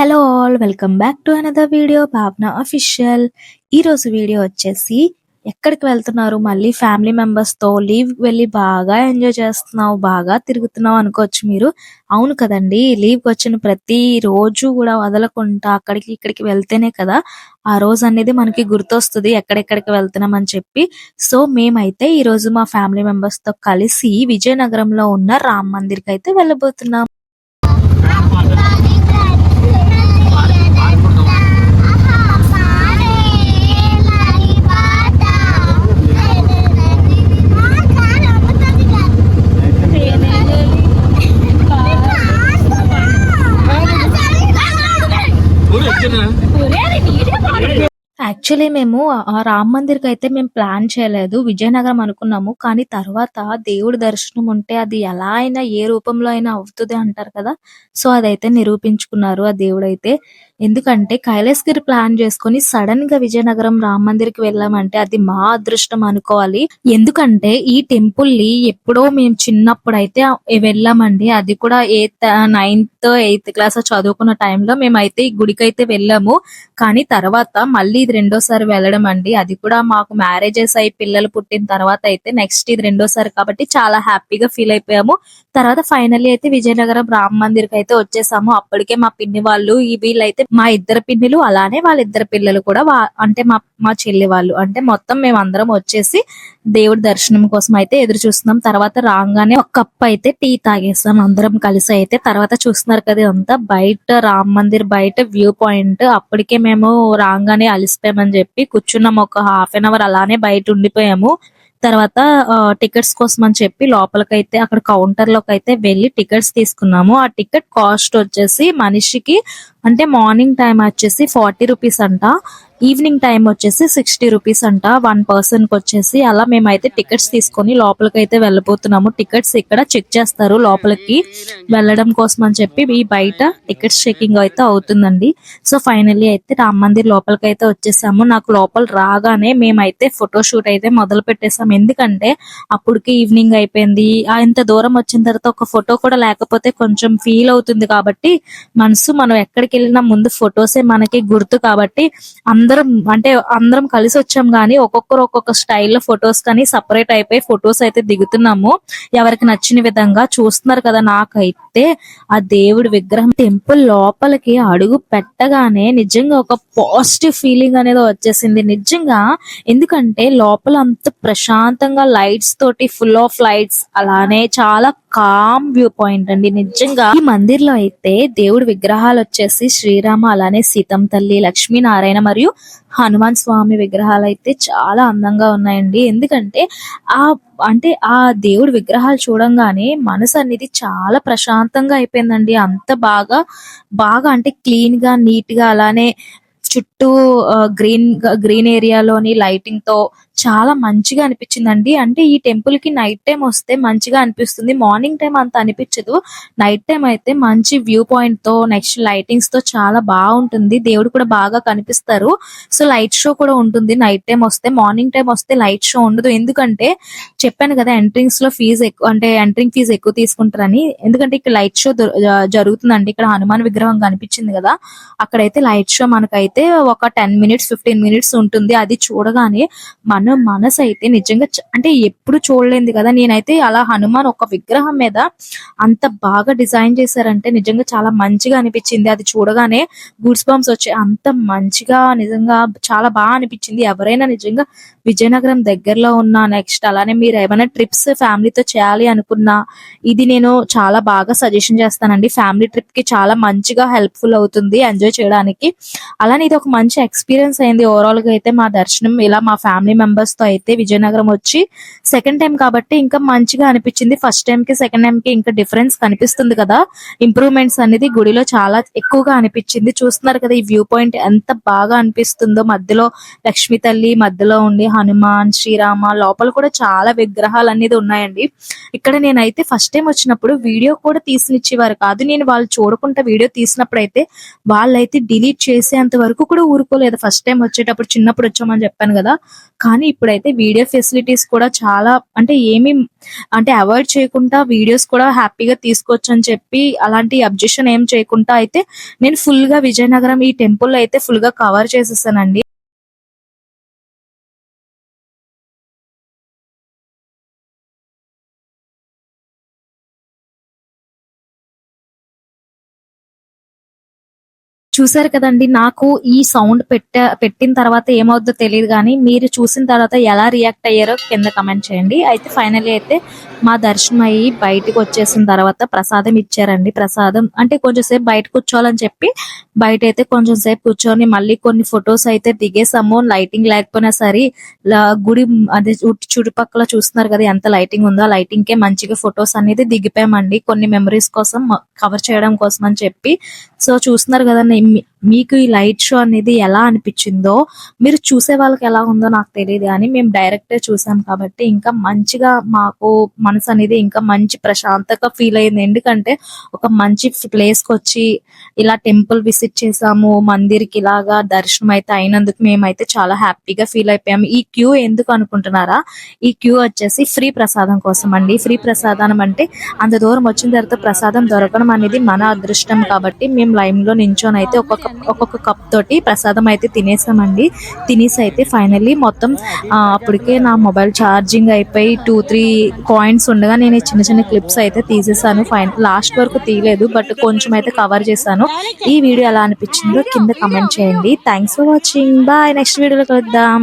Hello all welcome back to another video Bhavana official ఈ రోజు video వచ్చేసి ఎక్కడికి వెళ్తున్నారు? మళ్ళీ ఫ్యామిలీ మెంబర్స్తో లీవ్ వెళ్ళి బాగా ఎంజాయ్ చేస్తున్నావు బాగా తిరుగుతున్నావు అనుకోవచ్చు మీరు. అవును కదండి లీవ్ వచ్చిన ప్రతి రోజు కూడా వదలకుండా అక్కడికి ఇక్కడికి వెళ్తేనే కదా ఆ రోజు అనేది మనకి గుర్తొస్తుంది ఎక్కడెక్కడికి వెళ్తున్నాం అని చెప్పి. సో మేమైతే ఈ రోజు మా ఫ్యామిలీ మెంబర్స్తో కలిసి విజయనగరంలో ఉన్న రామ్ మందిర్కి అయితే వెళ్ళబోతున్నాం. యాక్చువల్లీ మేము ఆ రామ్ మందిర్కి అయితే మేము ప్లాన్ చేయలేదు. విజయనగరం అనుకున్నాము. కానీ తర్వాత దేవుడి దర్శనం ఉంటే అది ఎలా అయినా ఏ రూపంలో అయినా అవుతుంది అంటారు కదా. సో అదైతే నిరూపించుకున్నారు ఆ దేవుడు అయితే ఎందుకంటే కైలాసగిరి ప్లాన్ చేసుకొని సడన్గా విజయనగరం రామ్ మందిర్కి వెళ్ళామంటే అది మా అదృష్టం అనుకోవాలి. ఎందుకంటే ఈ టెంపుల్ని ఎప్పుడో మేము చిన్నప్పుడు అయితే వెళ్ళామండి. అది కూడా ఎయిత్ నైన్త్ ఎయిత్ క్లాస్ చదువుకున్న టైంలో మేమైతే ఈ గుడికి అయితే వెళ్ళాము. కానీ తర్వాత మళ్ళీ ఇది రెండోసారి వెళ్ళడం అండి. అది కూడా మాకు మ్యారేజెస్ అయి పిల్లలు పుట్టిన తర్వాత అయితే నెక్స్ట్ ఇది రెండోసారి కాబట్టి చాలా హ్యాపీగా ఫీల్ అయిపోయాము. తర్వాత ఫైనల్లీ అయితే విజయనగరం రామ్ మందిర్కి అయితే వచ్చేసాము. అప్పటికే మా పిన్ని వాళ్ళు ఈ వీళ్ళైతే మా ఇద్దరు పిన్నిలు అలానే వాళ్ళ ఇద్దరు పిల్లలు కూడా వా- అంటే మా మా చెల్లి వాళ్ళు. అంటే మొత్తం మేము అందరం వచ్చేసి దేవుడి దర్శనం కోసం అయితే ఎదురు చూస్తున్నాం. తర్వాత రాగానే ఒక కప్ అయితే టీ తాగేస్తాం అందరం కలిసి అయితే. తర్వాత చూస్తున్నారు కదా ఇదంతా బయట రామ్ మందిర్ బయట వ్యూ పాయింట్. అప్పటికే మేము రాగానే అలసిపోయామని చెప్పి కూర్చున్నాం. ఒక హాఫ్ అన్ అవర్ అలానే బయట ఉండిపోయాము. తర్వాత టికెట్స్ కోసం అని చెప్పి లోపలికైతే అక్కడ కౌంటర్లోకి అయితే వెళ్ళి టికెట్స్ తీసుకున్నాము. ఆ టికెట్ కాస్ట్ వచ్చేసి మనిషికి అంటే మార్నింగ్ టైం వచ్చేసి ఫార్టీ రూపీస్ అంట ఈవినింగ్ టైం వచ్చేసి సిక్స్టీ రూపీస్ అంట వన్ పర్సన్కి వచ్చేసి. అలా మేమైతే టికెట్స్ తీసుకొని లోపలికి అయితే వెళ్ళబోతున్నాము. టికెట్స్ ఇక్కడ చెక్ చేస్తారు లోపలికి వెళ్ళడం కోసం అని చెప్పి ఈ బయట టికెట్స్ చెకింగ్ అయితే అవుతుందండి. సో ఫైనల్లీ అయితే రామ్ మందిర్ లోపలికి అయితే వచ్చేసాము. నాకు లోపల రాగానే మేమైతే ఫోటో షూట్ అయితే మొదలు పెట్టేసాము. ఎందుకంటే అప్పటికి ఈవినింగ్ అయిపోయింది. ఆ ఇంత దూరం వచ్చిన తర్వాత ఒక ఫోటో కూడా లేకపోతే కొంచెం ఫీల్ అవుతుంది కాబట్టి మనసు మనం ఎక్కడికి వెళ్ళినా ముందు ఫొటోసే మనకి గుర్తు కాబట్టి అందరం అంటే అందరం కలిసి వచ్చాం కానీ ఒక్కొక్కరు ఒక్కొక్క స్టైల్లో ఫొటోస్ కానీ సపరేట్ అయిపోయి ఫొటోస్ అయితే దిగుతున్నాము. ఎవరికి నచ్చిన విధంగా చూస్తున్నారు కదా నాకైతే ఆ దేవుడి విగ్రహం టెంపుల్ లోపలికి అడుగు పెట్టగానే నిజంగా ఒక పాజిటివ్ ఫీలింగ్ అనేది వచ్చేసింది. నిజంగా ఎందుకంటే లోపల అంత ప్రశాంతంగా లైట్స్ తోటి ఫుల్ ఆఫ్ లైట్స్ అలానే చాలా కామ్ వ్యూ పాయింట్ అండి. నిజంగా ఈ మందిర్లో అయితే దేవుడి విగ్రహాలు వచ్చేసి శ్రీరామ అలానే సీతం తల్లి లక్ష్మీనారాయణ మరియు హనుమాన్ స్వామి విగ్రహాలు అయితే చాలా అందంగా ఉన్నాయండి. ఎందుకంటే ఆ అంటే ఆ దేవుడి విగ్రహాలు చూడంగానే మనసు అనేది చాలా ప్రశాంతంగా అయిపోయిందండి. అంత బాగా బాగా అంటే క్లీన్గా నీట్గా అలానే చుట్టూ గ్రీన్ గ్రీన్ ఏరియాలోని లైటింగ్తో చాలా మంచిగా అనిపించిందండి. అంటే ఈ టెంపుల్కి నైట్ టైం వస్తే మంచిగా అనిపిస్తుంది. మార్నింగ్ టైం అంత అనిపించదు. నైట్ టైం అయితే మంచి వ్యూ పాయింట్తో నెక్స్ట్ లైటింగ్స్తో చాలా బాగుంటుంది. దేవుడు కూడా బాగా కనిపిస్తారు. సో లైట్ షో కూడా ఉంటుంది. నైట్ టైం వస్తే మార్నింగ్ టైం వస్తే లైట్ షో ఉండదు. ఎందుకంటే చెప్పాను కదా ఎంట్రింగ్స్లో ఫీజు ఎక్కువ అంటే ఎంట్రింగ్ ఫీజు ఎక్కువ తీసుకుంటారని. ఎందుకంటే ఇక్కడ లైట్ షో జరుగుతుందండి. ఇక్కడ హనుమాన్ విగ్రహం కనిపించింది కదా. అక్కడైతే లైట్ షో మనకైతే ఒక టెన్ మినిట్స్ ఫిఫ్టీన్ మినిట్స్ ఉంటుంది. అది చూడగానే మన మనసు అయితే నిజంగా అంటే ఎప్పుడు చూడలేదు కదా. నేనైతే అలా హనుమాన్ ఒక విగ్రహం మీద అంత బాగా డిజైన్ చేశారంటే నిజంగా చాలా మంచిగా అనిపించింది. అది చూడగానే గూడ్స్ బాంబ్స్ వచ్చి అంత మంచిగా నిజంగా చాలా బాగా అనిపించింది. ఎవరైనా నిజంగా విజయనగరం దగ్గరలో ఉన్న నెక్స్ట్ అలానే మీరు ఏమైనా ట్రిప్స్ ఫ్యామిలీతో చేయాలి అనుకున్నా ఇది నేను చాలా బాగా సజెషన్ చేస్తానండి. ఫ్యామిలీ ట్రిప్కి చాలా మంచిగా హెల్ప్ఫుల్ అవుతుంది ఎంజాయ్ చేయడానికి. అలానే ఇది ఒక మంచి ఎక్స్పీరియన్స్ అయింది. ఓవరాల్గా అయితే మా దర్శనం ఇలా మా ఫ్యామిలీ మెంబర్స్ తో అయితే విజయనగరం వచ్చి సెకండ్ టైం కాబట్టి ఇంకా మంచిగా అనిపించింది. ఫస్ట్ టైం కి సెకండ్ టైం కి ఇంకా డిఫరెన్స్ కనిపిస్తుంది కదా. ఇంప్రూవ్మెంట్స్ అనేది గుడిలో చాలా ఎక్కువగా అనిపించింది. చూస్తున్నారు కదా ఈ వ్యూ పాయింట్ ఎంత బాగా అనిపిస్తుందో. మధ్యలో లక్ష్మి తల్లి మధ్యలో ఉండి హనుమాన్ శ్రీరామ లోపల కూడా చాలా విగ్రహాలు అనేది ఉన్నాయండి. ఇక్కడ నేనైతే ఫస్ట్ టైం వచ్చినప్పుడు వీడియో కూడా తీసినిచ్చేవారు కాదు. నేను వాళ్ళు చూడకుండా వీడియో తీసినప్పుడు అయితే వాళ్ళైతే డిలీట్ చేసేంత వరకు కూడా ఊరుకోలేదు. ఫస్ట్ టైం వచ్చేటప్పుడు చిన్నప్పుడు వచ్చామని చెప్పాను కదా. కానీ ఇప్పుడైతే వీడియో ఫెసిలిటీస్ కూడా చాలా అంటే ఏమి అంటే అవాయిడ్ చేయకుండా వీడియోస్ కూడా హ్యాపీగా తీసుకోవచ్చు అని చెప్పి అలాంటి అబ్జెక్షన్ ఏం చేయకుండా అయితే నేను ఫుల్గా విజయనగరం ఈ టెంపుల్ అయితే ఫుల్గా కవర్ చేసేసానండి. చూసారు కదండి నాకు ఈ సౌండ్ పెట్ట పెట్టిన తర్వాత ఏమవుద్దో తెలియదు కానీ మీరు చూసిన తర్వాత ఎలా రియాక్ట్ అయ్యారో కింద కమెంట్ చేయండి. అయితే ఫైనలీ అయితే మా దర్శనం అయ్యి బయటకు వచ్చేసిన తర్వాత ప్రసాదం ఇచ్చారండి ప్రసాదం. అంటే కొంచెం సేపు బయట కూర్చోవాలని చెప్పి బయట అయితే కొంచెం సేపు కూర్చొని మళ్ళీ కొన్ని ఫొటోస్ అయితే దిగేసాము లైటింగ్ లేకపోయినా సరే గుడి అదే చుట్టుపక్కల చూస్తున్నారు కదా ఎంత లైటింగ్ ఉందో ఆ లైటింగ్ కే మంచిగా ఫొటోస్ అనేది దిగిపోయామండి. కొన్ని మెమరీస్ కోసం కవర్ చేయడం కోసం అని చెప్పి. సో చూస్తున్నారు కదా మీకు ఈ లైట్ షో అనేది ఎలా అనిపించిందో మీరు చూసే వాళ్ళకి ఎలా ఉందో నాకు తెలియదు కానీ మేము డైరెక్ట్ చూసాం కాబట్టి ఇంకా మంచిగా మాకు మనసు అనేది ఇంకా మంచి ప్రశాంతంగా ఫీల్ అయింది. ఎందుకంటే ఒక మంచి ప్లేస్కి వచ్చి ఇలా టెంపుల్ విజిట్ చేసాము మందిర్కి ఇలాగా దర్శనం అయితే అయినందుకు మేమైతే చాలా హ్యాపీగా ఫీల్ అయిపోయాము. ఈ క్యూ ఎందుకు అనుకుంటున్నారా? ఈ క్యూ వచ్చేసి ఫ్రీ ప్రసాదం కోసం అండి. ఫ్రీ ప్రసాదం అంటే అంత దూరం వచ్చిన తర్వాత ప్రసాదం దొరకడం అనేది మన అదృష్టం కాబట్టి మేము లైన్లో నించొని అయితే ఒక్కొక్క ఒక్కొక్క కప్ తోటి ప్రసాదం అయితే తినేసామండి. తినేసి అయితే ఫైనల్లీ మొత్తం అప్పటికే నా మొబైల్ ఛార్జింగ్ అయిపోయి టూ త్రీ కాయిన్స్ ఉండగా నేను చిన్న చిన్న క్లిప్స్ అయితే తీసేసాను. ఫైన్ లాస్ట్ వరకు తీయలేదు బట్ కొంచెం అయితే కవర్ చేశాను. ఈ వీడియో ఎలా అనిపించిందో కింద కమెంట్ చేయండి. Thanks for watching bye next వీడియోలో కలుద్దాం.